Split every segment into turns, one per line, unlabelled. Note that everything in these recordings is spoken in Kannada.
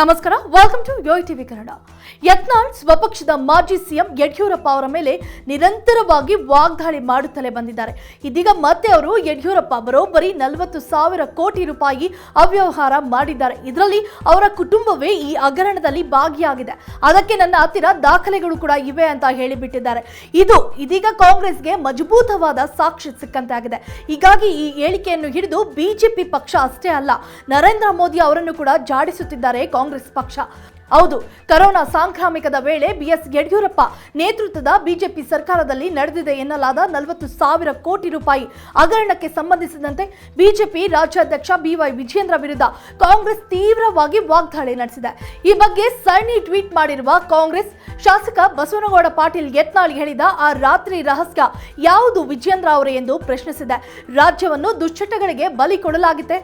ನಮಸ್ಕಾರ. Welcome to YOYO TV Kannada Yatnal ಸ್ವಪಕ್ಷದ ಮಾಜಿ ಸಿಎಂ ಯಡಿಯೂರಪ್ಪ ಅವರ ಮೇಲೆ ನಿರಂತರವಾಗಿ ವಾಗ್ದಾಳಿ ಮಾಡುತ್ತಲೇ ಬಂದಿದ್ದಾರೆ. ಇದೀಗ ಮತ್ತೆ ಅವರು ಯಡಿಯೂರಪ್ಪ ಬರೋಬ್ಬರಿ ನಲವತ್ತು ಸಾವಿರ ಕೋಟಿ ರೂಪಾಯಿ ಅವ್ಯವಹಾರ ಮಾಡಿದ್ದಾರೆ. ಇದರಲ್ಲಿ ಅವರ ಕುಟುಂಬವೇ ಈ ಹಗರಣದಲ್ಲಿ ಭಾಗಿಯಾಗಿದೆ. ಅದಕ್ಕೆ ನನ್ನ ಹತ್ತಿರ ದಾಖಲೆಗಳು ಕೂಡ ಇವೆ ಅಂತ ಹೇಳಿಬಿಟ್ಟಿದ್ದಾರೆ. ಇದು ಇದೀಗ ಕಾಂಗ್ರೆಸ್ಗೆ ಮಜಬೂತವಾದ ಸಾಕ್ಷಿ ಸಿಕ್ಕಂತೆ ಆಗಿದೆ ಹೀಗಾಗಿ ಈ ಹೇಳಿಕೆಯನ್ನು ಹಿಡಿದು ಬಿಜೆಪಿ ಪಕ್ಷ ಅಷ್ಟೇ ಅಲ್ಲ, ನರೇಂದ್ರ ಮೋದಿ ಅವರನ್ನು ಕೂಡ ಜಾಡಿಸುತ್ತಿದ್ದಾರೆ ಕಾಂಗ್ರೆಸ್ ಪಕ್ಷ. ಹೌದು, ಕರೋನಾ ಸಾಂಕ್ರಾಮಿಕದ ವೇಳೆ ಬಿಎಸ್ ಯಡಿಯೂರಪ್ಪ ನೇತೃತ್ವದ ಬಿಜೆಪಿ ಸರ್ಕಾರದಲ್ಲಿ ನಡೆದಿದೆ ಎನ್ನಲಾದ ನಲವತ್ತು ಸಾವಿರ ಕೋಟಿ ರೂಪಾಯಿ ಹಗರಣಕ್ಕೆ ಸಂಬಂಧಿಸಿದಂತೆ ಬಿಜೆಪಿ ರಾಜ್ಯಾಧ್ಯಕ್ಷ ಬಿವೈ ವಿಜೇಂದ್ರ ವಿರುದ್ಧ ಕಾಂಗ್ರೆಸ್ ತೀವ್ರವಾಗಿ ವಾಗ್ದಾಳಿ ನಡೆಸಿದೆ. ಈ ಬಗ್ಗೆ ಸರಣಿ ಟ್ವೀಟ್ ಮಾಡಿರುವ ಕಾಂಗ್ರೆಸ್ ಶಾಸಕ ಬಸವನಗೌಡ ಪಾಟೀಲ್ ಯತ್ನಾಳ್ ಹೇಳಿದ ಆ ರಾತ್ರಿ ರಹಸ್ಯ ಯಾವುದು ವಿಜೇಂದ್ರ ಅವರೇ ಎಂದು ಪ್ರಶ್ನಿಸಿದೆ. ರಾಜ್ಯವನ್ನು ದುಶ್ಚಟಗಳಿಗೆ ಬಲಿ ಕೊಡಲಾಗಿದೆ.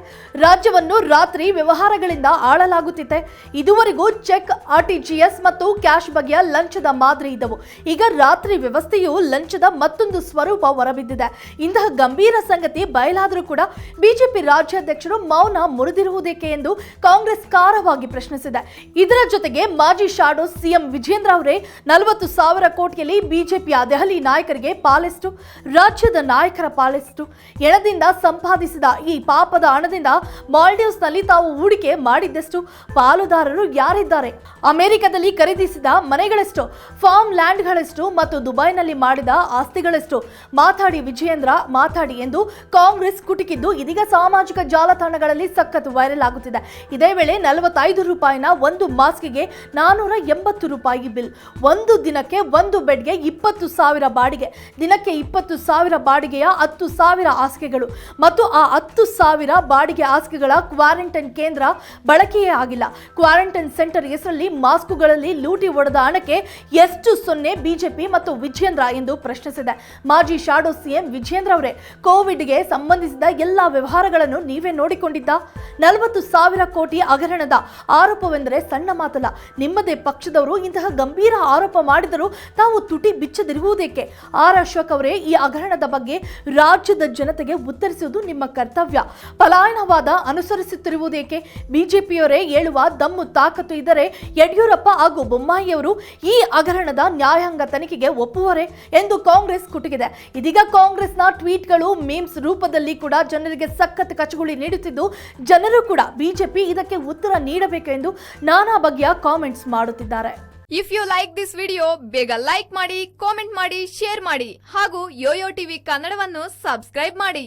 ರಾಜ್ಯವನ್ನು ರಾತ್ರಿ ವ್ಯವಹಾರಗಳಿಂದ ಆಳಲಾಗುತ್ತಿದೆ. ಇದುವರೆಗೂ ಆರ್ಟಿಜಿಎಸ್ ಮತ್ತು ಕ್ಯಾಶ್ ಬಗೆಯ ಲಂಚದ ಮಾದರಿ ಇದ್ದವು. ಈಗ ರಾತ್ರಿ ವ್ಯವಸ್ಥೆಯು ಲಂಚದ ಮತ್ತೊಂದು ಸ್ವರೂಪ ಹೊರಬಿದ್ದಿದೆ. ಇಂತಹ ಗಂಭೀರ ಸಂಗತಿ ಬಯಲಾದರೂ ಕೂಡ ಬಿಜೆಪಿ ರಾಜ್ಯಾಧ್ಯಕ್ಷರು ಮೌನ ಮುರಿದಿರುವುದೇಕೆ ಎಂದು ಕಾಂಗ್ರೆಸ್ ಕಾರವಾಗಿ ಪ್ರಶ್ನಿಸಿದೆ. ಇದರ ಜೊತೆಗೆ ಮಾಜಿ ಶಾಡೋ ಸಿಎಂ ವಿಜೇಂದ್ರ ಅವರೇ ನಲವತ್ತು ಸಾವಿರ ಕೋಟಿಯಲ್ಲಿ ಬಿಜೆಪಿಯ ದೆಹಲಿ ನಾಯಕರಿಗೆ ಪಾಲೆಷ್ಟು ರಾಜ್ಯದ ನಾಯಕರ ಪಾಲೆಷ್ಟು ಎಣದಿಂದ ಸಂಪಾದಿಸಿದ ಈ ಪಾಪದ ಹಣದಿಂದ ಮಾಲ್ಡೀವ್ಸ್ನಲ್ಲಿ ತಾವು ಹೂಡಿಕೆ ಮಾಡಿದ್ದಷ್ಟು? ಪಾಲುದಾರರು ಯಾರಿದ್ದಾರೆ? ಅಮೆರಿಕದಲ್ಲಿ ಖರೀದಿಸಿದ ಮನೆಗಳೆಷ್ಟು ಫಾರ್ಮ್ ಲ್ಯಾಂಡ್ಗಳೆಷ್ಟು ಮತ್ತು ದುಬೈನಲ್ಲಿ ಮಾಡಿದ ಆಸ್ತಿಗಳಷ್ಟು ಮಾತಾಡಿ ವಿಜಯೇಂದ್ರ ಮಾತಾಡಿ ಎಂದು ಕಾಂಗ್ರೆಸ್ ಕುಟುಕಿದ್ದು, ಇದೀಗ ಸಾಮಾಜಿಕ ಜಾಲತಾಣಗಳಲ್ಲಿ ಸಖತ್ ವೈರಲ್ ಆಗುತ್ತಿದೆ. ಇದೇ ವೇಳೆ ನಲವತ್ತೈದು ರೂಪಾಯಿನ ಒಂದು ಮಾಸ್ಕ್ಗೆ ನಾನೂರ ಎಂಬತ್ತು ರೂಪಾಯಿ ಬಿಲ್, ಒಂದು ದಿನಕ್ಕೆ ಒಂದು ಬೆಡ್ಗೆ ಇಪ್ಪತ್ತು ಸಾವಿರ ಬಾಡಿಗೆ, ದಿನಕ್ಕೆ ಇಪ್ಪತ್ತು ಸಾವಿರ ಬಾಡಿಗೆಯ ಹತ್ತು ಸಾವಿರ ಹಾಸಿಗೆಗಳು ಮತ್ತು ಆ ಹತ್ತು ಸಾವಿರ ಬಾಡಿಗೆ ಹಾಸಿಗೆಗಳ ಕ್ವಾರಂಟೈನ್ ಕೇಂದ್ರ ಬಳಕೆಯೇ ಆಗಿಲ್ಲ. ಕ್ವಾರಂಟೈನ್ ಸೆಂಟರ್ ಹೆಸರಲ್ಲಿ ಮಾಸ್ಕುಗಳಲ್ಲಿ ಲೂಟಿ ಒಡೆದ ಹಣಕ್ಕೆ ಎಷ್ಟು ಸೊನ್ನೆ ಬಿಜೆಪಿ ಮತ್ತು ವಿಜೇಂದ್ರ ಎಂದು ಪ್ರಶ್ನಿಸಿದೆ. ಮಾಜಿ ಶಾಡೋ ಸಿಎಂ ವಿಜೇಂದ್ರ ಅವರೇ, ಕೋವಿಡ್ಗೆ ಸಂಬಂಧಿಸಿದ ಎಲ್ಲ ವ್ಯವಹಾರಗಳನ್ನು ನೀವೇ ನೋಡಿಕೊಂಡಿದ್ದ? ನಲವತ್ತು ಸಾವಿರ ಕೋಟಿ ಹಗರಣದ ಆರೋಪವೆಂದರೆ ಸಣ್ಣ ಮಾತಲ್ಲ. ನಿಮ್ಮದೇ ಪಕ್ಷದವರು ಇಂತಹ ಗಂಭೀರ ಆರೋಪ ಮಾಡಿದರೂ ತಾವು ತುಟಿ ಬಿಚ್ಚದಿರುವುದೇಕೆ? ಆರ್ ಅಶೋಕ್ ಅವರೇ, ಈ ಹಗರಣದ ಬಗ್ಗೆ ರಾಜ್ಯದ ಜನತೆಗೆ ಉತ್ತರಿಸುವುದು ನಿಮ್ಮ ಕರ್ತವ್ಯ. ಪಲಾಯನವಾದ ಅನುಸರಿಸುತ್ತಿರುವುದೇಕೆ? ಬಿಜೆಪಿಯವರೇ ಹೇಳುವ ದಮ್ಮು ತಾಕತ್ತು ಇದ್ದರೆ ಯಡಿಯೂರಪ್ಪ ಹಾಗೂ ಬೊಮ್ಮಾಯಿಯವರು ಈ ಹಗರಣದ ನ್ಯಾಯಾಂಗ ತನಿಖೆಗೆ ಒಪ್ಪುವರೆ ಎಂದು ಕಾಂಗ್ರೆಸ್ ಕುಟುಕಿದೆ. ಇದೀಗ ಕಾಂಗ್ರೆಸ್ನ ಟ್ವೀಟ್ಗಳು, ಮೀಮ್ಸ್ ರೂಪದಲ್ಲಿ ಕೂಡ ಜನರಿಗೆ ಸಖತ್ ಕಚಗುಳಿ ನೀಡುತ್ತಿದ್ದು, ಜನರು ಕೂಡ ಬಿಜೆಪಿ ಇದಕ್ಕೆ ಉತ್ತರ ನೀಡಬೇಕು ಎಂದು ನಾನಾ ಬಗೆಯ ಕಾಮೆಂಟ್ಸ್ ಮಾಡುತ್ತಿದ್ದಾರೆ.
If you like this video ಬೇಗ ಲೈಕ್ ಮಾಡಿ ಕಾಮೆಂಟ್ ಮಾಡಿ ಶೇರ್ ಮಾಡಿ ಹಾಗೂ ಯೋಯೋ ಟಿವಿ ಕನ್ನಡವನ್ನು ಸಬ್ಸ್ಕ್ರೈಬ್ ಮಾಡಿ.